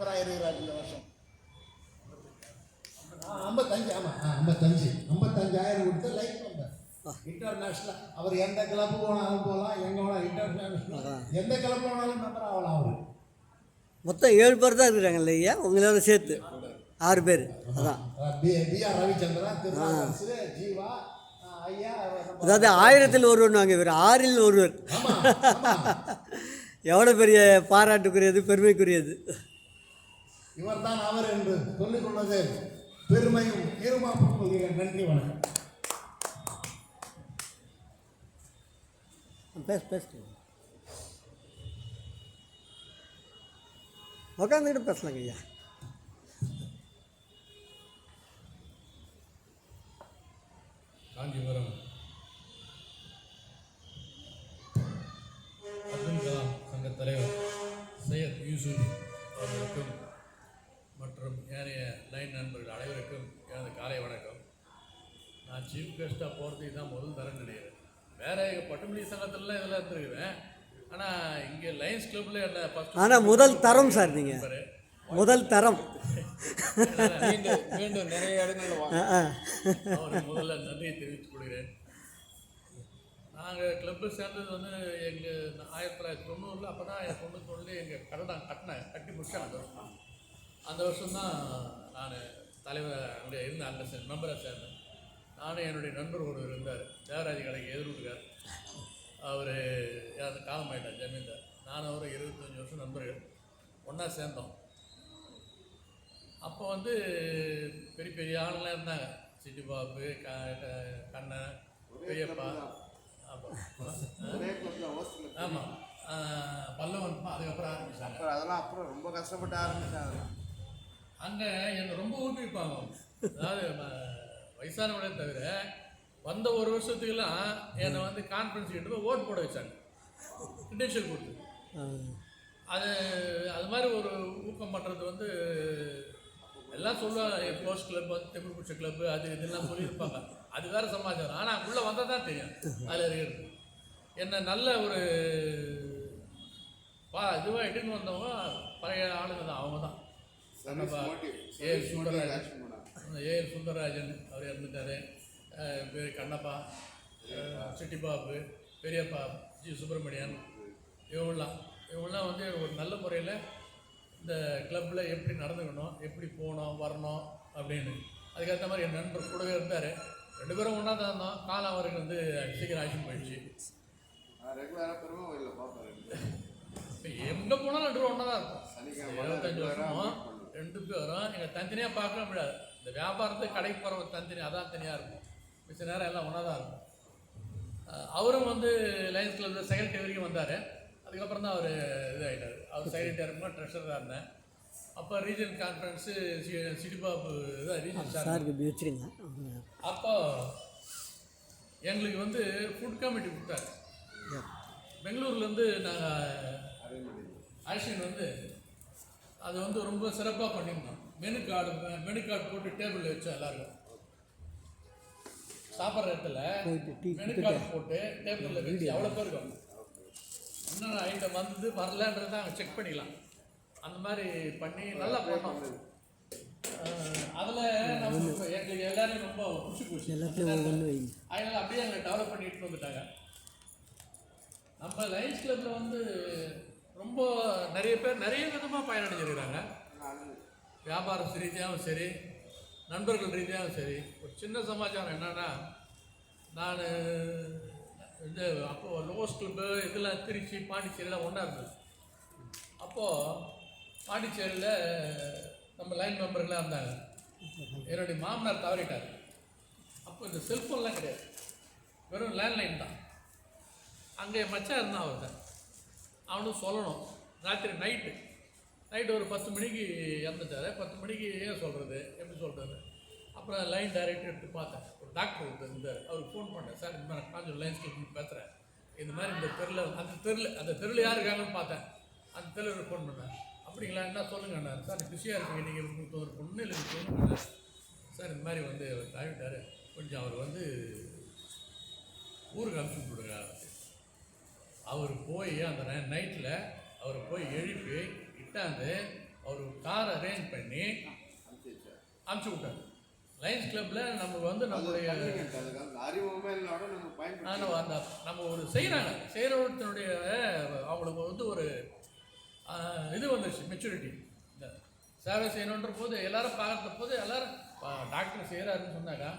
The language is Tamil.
இருக்கிறார் இந்த வருஷம். ஐம்பத்தஞ்சு ஆமாம் ஐம்பத்தஞ்சு. ஐம்பத்தஞ்சாயிரம் கொடுத்து லைஃப் மெம்பர் இன்டர்நேஷ்னல் அவர் எந்த கிளப்பு போனாலும் போகலாம் எங்கே வேணாலும் இன்டர்நேஷ்னல் எந்த கிளப்பு போனாலும் மெம்பர் ஆகலாம் அவர். மொத்தம் ஏழு பேர் தான் இருக்கிறாங்க இல்லையா உங்களோட சேர்த்து. ஆறு பேர். அதான். பி ரவிச்சந்திரன் ஜீவா ஐயா அதாவது ஆயிரத்தில் ஒருவர் வாங்க இவர். ஆறில் ஒருவர். ஆமா, ஆமா. எவ்வளோ பெரிய பாராட்டுக்குரியது பெருமைக்குரியது. இவர்தான் அவர் என்று சொல்லிக் கொண்டது. பெருமையும் இருமாப்பும் கொள்கிறேன். நன்றி வணக்கம். பேச பேச. உட்காந்துக்கிட்டு பேசலாங்க ஐயா. காஞ்சிபுரம். அப்துல் கலாம் சங்க தலைவர் சையத் யூசுப் அவர்களுக்கும் மற்றும் ஏனைய லைன் நண்பர்கள் அனைவருக்கும் எனது காலை வணக்கம். நான் சீஃப் கெஸ்ட்டாக போகிறதுக்கு தான் முதல் தரம் நினைக்கிறேன். வேற எங்கள் பட்டுமணி சங்கத்துலலாம் இதெல்லாம் இருந்திருக்கிறேன் ஆனால் இங்கே லைன்ஸ் கிளப்பில் என்ன ஃபஸ்ட் ஆனால் முதல் தரம் சார் நீங்கள் முதல் தரம். மீண்டும் மீண்டும் நிறைய. அவருக்கு முதல்ல நன்றியை தெரிவித்துக் கொள்கிறேன். நாங்கள் கிளப்பு சேர்ந்தது வந்து எங்கள் ஆயிரத்தி தொள்ளாயிரத்தி தொண்ணூறில் அப்போ தான் தொண்ணூத்தொன்னுல எங்கள் கட்டடம் கட்டினேன் கட்டி முடிச்சேன் அந்த வருஷம் அந்த வருஷம்தான் நான் தலைவர் அங்கே இருந்தேன் அங்கே சே மெம்பராக சேர்ந்தேன் நானும் என்னுடைய நண்பர் ஒருவர் இருந்தார். தேவராஜ் கடைக்கு எதிர்விட்டுக்கார் அவர் அந்த காலமாயிட்டார் ஜமீன்தார். நானும் அவர் இருபத்தஞ்சி வருஷம் நண்பர்கள். ஒன்றா சேர்ந்தோம். அப்போ வந்து பெரிய பெரிய ஆளுங்களாம் இருந்தாங்க. சிட்டி பாபு க கண்ணன் பெரியப்பா. ஆமாம் பல்லவன் அதுக்கப்புறம் அப்புறம் அதெல்லாம் அப்புறம் ரொம்ப கஷ்டப்பட்டு ஆரம்பிச்சாங்க. அங்கே என்னை ரொம்ப ஊக்குவிப்பாங்க. அதாவது வயசானவங்களே தவிர வந்த ஒரு வருஷத்துக்கெல்லாம் என்னை வந்து கான்ஃபரன்ஸ் கிட்ட போய் ஓட் போட வச்சாங்க. இன்டென்ஷன் கொடுத்து. அது அது மாதிரி ஒரு ஊக்கம் பண்ணுறது வந்து எல்லாம் சொல்லுவாங்க ஸ்போர்ட்ஸ் கிளப் வந்து தமிழ் பிடிச்ச கிளப்பு அது இதெல்லாம் சொல்லியிருப்பாங்க. அது வேற சமாச்சாரம். ஆனால் உள்ளே வந்தால் தான் தெரியும் அதில் இருக்கிறது என்ன நல்ல ஒரு பா இதுவாக இட்டுன்னு வந்தவங்க பழைய ஆளுங்க தான் அவங்க தான். ஏ சுந்தரராஜன் ஏ சுந்தரராஜன் அவர் இறந்துட்டாரு. பேர் கண்ணப்பா. சிட்டிபாபு பெரியப்பா ஜி சுப்பிரமணியன். இவங்களாம் இவங்களாம் வந்து ஒரு நல்ல முறையில் இந்த கிளப்பில் எப்படி நடந்துக்கணும் எப்படி போகணும் வரணும் அப்படின்னு. அதுக்கேற்ற மாதிரி என் நண்பர் கூடவே இருந்தார். ரெண்டு பேரும் ஒன்றா தான் இருந்தோம். காலம் அவருக்கு வந்து சீக்கிரம் ஆக்ஷன் போயிடுச்சு. ரெகுலராக பெருமை கோயிலில் பார்ப்பேன் எங்கே போனாலும் ரெண்டு பேரும் ஒன்றா தான் இருக்கும் இருபத்தஞ்சு பண்ணுவோம். ரெண்டு பேரும் எங்கள் தனித்தனியாக பார்க்க முடியாது. இந்த வியாபாரத்துக்கு கடைக்கு போகிற தனித்தனி அதான் தனியாக இருக்கும். மிச்ச நேரம் எல்லாம் ஒன்றா தான் இருக்கும். அவரும் வந்து லைன்ஸ் கிளப் செக்ரட்டரி வரைக்கும் வந்தார். அதுக்கப்புறம் தான் அவர் இதாகிட்டார் அவர் செக்ரட்டரி இருக்கும்போது ட்ரெஷராக இருந்தேன். அப்போ ரீஜன் கான்ஃபரன்ஸு சிட்டிபாபு இதான் ரீஜன் சார் அப்போ எங்களுக்கு வந்து ஃபுட் கமிட்டி கொடுத்தாரு. பெங்களூர்லேருந்து நாங்கள் ஆக்ஷன் வந்து அது வந்து ரொம்ப சிறப்பாக பண்ணியிருந்தோம். மெனு கார்டு மெனு கார்டு போட்டு டேபிளில் வச்சோம் எல்லாருக்கும் சாப்பிட்ற இடத்துல மெனு கார்டு போட்டு டேபிளில் வச்சு அவ்வளோ பேர் இருக்கும் என்னென்ன ஐட்டம் வந்து வரலன்றதை அங்கே செக் பண்ணிக்கலாம். அந்த மாதிரி பண்ணி நல்லா பண்ணோம் அதில் நம்ம எங்களுக்கு எல்லாரும் ரொம்ப பிடிச்சி போச்சு. அதனால அப்படியே அங்கே டெவலப் பண்ணிட்டு வந்துட்டாங்க. நம்ம லைன்ஸ் கிளப்பில் வந்து ரொம்ப நிறைய பேர் நிறைய விதமாக பயனடைஞ்சிருக்கிறாங்க. வியாபார ரீதியாகவும் சரி நண்பர்கள் ரீதியாகவும் சரி ஒரு சின்ன சமாச்சாரம் என்னென்னா நான் இது அப்போது லோஸ் கிளப்பு இதெல்லாம் திருச்சி பாண்டிச்சேரியெலாம் ஒன்றா இருந்தது. அப்போது பாண்டிச்சேரியில் நம்ம லைன் மெம்பர்களாக இருந்தாங்க. என்னுடைய மாமனார் தவறிட்டார். அப்போ இந்த செல்ஃபோன்லாம் கிடையாது. வெறும் லேண்ட்லைன் தான். அங்கே மச்சான் இருந்தான் தான் அவனும் சொல்லணும். ராத்திரி நைட்டு நைட்டு ஒரு பத்து மணிக்கு இறந்துட்டாரு. பத்து மணிக்கு ஏன் சொல்கிறது எப்படி சொல்கிறது அப்புறம் லைன் டைரக்டர் எடுத்து பார்த்தேன். ஒரு டாக்டர் ஒருத்தர் இருந்தார். அவருக்கு ஃபோன் பண்ணேன். சார் இந்த மாதிரி காஞ்சூர் லைன்ஸ் கிளப் பேசுகிறேன் இந்த மாதிரி இந்த தெருவில் அந்த தெருவில் அந்த தெருவில் யார் இருக்காங்கன்னு பார்த்தேன். அந்த தெருவில் ஃபோன் பண்ணேன். அப்படிங்களா என்ன சொல்லுங்கண்ணா சார் பிஸியாக இருக்கீங்க. நீங்கள் உங்களுக்கு ஒரு பொண்ணு இல்லை சொல்லுங்க சார் இந்த மாதிரி வந்து அவர் தாவிட்டார் கொஞ்சம் அவர் வந்து ஊருக்கு அனுப்பிச்சு விடுங்க அவர் போய் அந்த நைட்டில் அவர் போய் எழுப்பி இட்டாந்து அவர் கார் அரேஞ்ச் பண்ணி அனுப்பிச்சு விட்டாரு. லைன்ஸ் கிளப்பில் நம்ம வந்து நம்மளுடைய நம்ம அந்த நம்ம ஒரு செய்கிறாங்க செய்கிறவத்தினுடைய அவங்களுக்கு வந்து ஒரு இது வந்துருச்சு மெச்சூரிட்டி இந்த சேவை செய்யணுன்ற போது எல்லாரும் பார்க்குற போது எல்லாரும் டாக்டர் செய்கிறாருன்னு சொன்னாக்கா